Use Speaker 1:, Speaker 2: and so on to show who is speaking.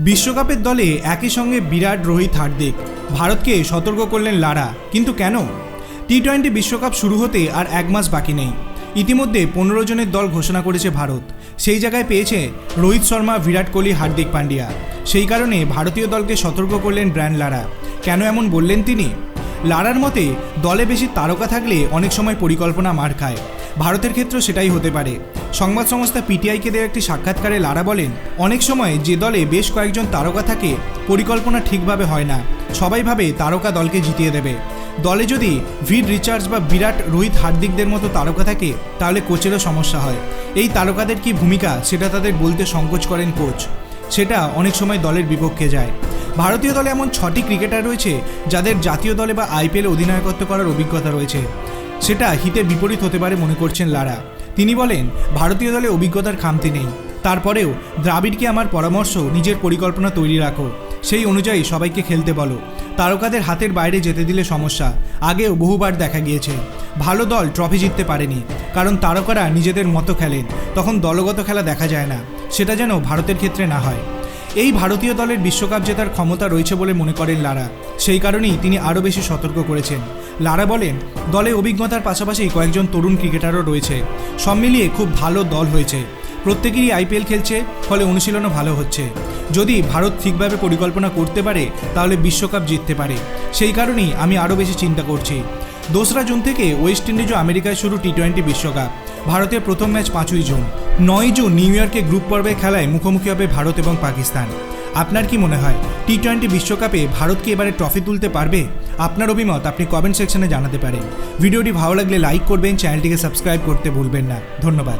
Speaker 1: বিশ্বকাপের দলে একই সঙ্গে বিরাট, রোহিত, হার্দিক। ভারতকে সতর্ক করলেন লারা। কিন্তু কেন? টি টোয়েন্টি বিশ্বকাপ শুরু হতে আর এক মাস বাকি নেই। ইতিমধ্যে পনেরো জনের দল ঘোষণা করেছে ভারত। সেই জায়গায় পেয়েছে রোহিত শর্মা, বিরাট কোহলি, হার্দিক পান্ডিয়া। সেই কারণে ভারতীয় দলকে সতর্ক করলেন ব্র্যান্ড লারা। কেন এমন বললেন তিনি? লারার মতে, দলে বেশি তারকা থাকলে অনেক সময় পরিকল্পনা মার খায়। ভারতের ক্ষেত্রেও সেটাই হতে পারে। সংবাদ সংস্থা পিটিআইকে দেওয়া একটি সাক্ষাৎকারে লারা বলেন, অনেক সময় যে দলে বেশ কয়েকজন তারকা থাকে, পরিকল্পনা ঠিকভাবে হয় না। সবাই ভাবে তারকা দলকে জিতিয়ে দেবে। দলে যদি ভিড রিচার্ডস বা বিরাট রোহিত হার্দিকদের মতো তারকা থাকে, তাহলে কোচেরও সমস্যা হয়। এই তারকাদের কি ভূমিকা, সেটা তাদের বলতে সংকোচ করেন কোচ। সেটা অনেক সময় দলের বিপক্ষে যায়। ভারতীয় দলে এমন ছটি ক্রিকেটার রয়েছে, যাদের জাতীয় দলে বা আইপিএল অধিনায়কত্ব করার অভিজ্ঞতা রয়েছে। সেটা হিতে বিপরীত হতে পারে মনে করছেন লারা। তিনি বলেন, ভারতীয় দলে অভিজ্ঞতার খামতি নেই। তারপরেও দ্রাবিড়কে আমার পরামর্শ, নিজের পরিকল্পনা তৈরি রাখো। সেই অনুযায়ী সবাইকে খেলতে বলো। তারকাদের হাতের বাইরে যেতে দিলে সমস্যা। আগেও বহুবার দেখা গিয়েছে। ভালো দল ট্রফি জিততে পারেনি। কারণ তারকারা নিজেদের মতো খেলেন। তখন দলগত খেলা দেখা যায় না। সেটা যেন ভারতের ক্ষেত্রে না হয়। এই ভারতীয় দলের বিশ্বকাপ জেতার ক্ষমতা রয়েছে বলে মনে করেন লারা। সেই কারণেই তিনি আরও বেশি সতর্ক করেছেন। লারা বলেন, দলে অভিজ্ঞতার পাশাপাশি কয়েকজন তরুণ ক্রিকেটারও রয়েছে। সব মিলিয়ে খুব ভালো দল হয়েছে। প্রত্যেকেরই আইপিএল খেলছে, ফলে অনুশীলনও ভালো হচ্ছে। যদি ভারত ঠিকভাবে পরিকল্পনা করতে পারে, তাহলে বিশ্বকাপ জিততে পারে। সেই কারণেই আমি আরও বেশি চিন্তা করছি। দোসরা জুন থেকে ওয়েস্ট ইন্ডিজ ও আমেরিকায় শুরু টি টোয়েন্টি বিশ্বকাপ। ভারতের প্রথম ম্যাচ পাঁচই জুন। নয় জুন নিউ ইয়র্কে গ্রুপ পর্বে খেলায় মুখোমুখি হবে ভারত এবং পাকিস্তান। আপনার কি মনে হয় টি টোয়েন্টি বিশ্বকাপে ভারত কি এবারে ট্রফি তুলতে পারবে? আপনার অভিমত আপনি কমেন্ট সেকশনে জানাতে পারেন। ভিডিওটি ভালো লাগলে লাইক করবেন, চ্যানেলটিকে সাবস্ক্রাইব করতে ভুলবেন না। ধন্যবাদ।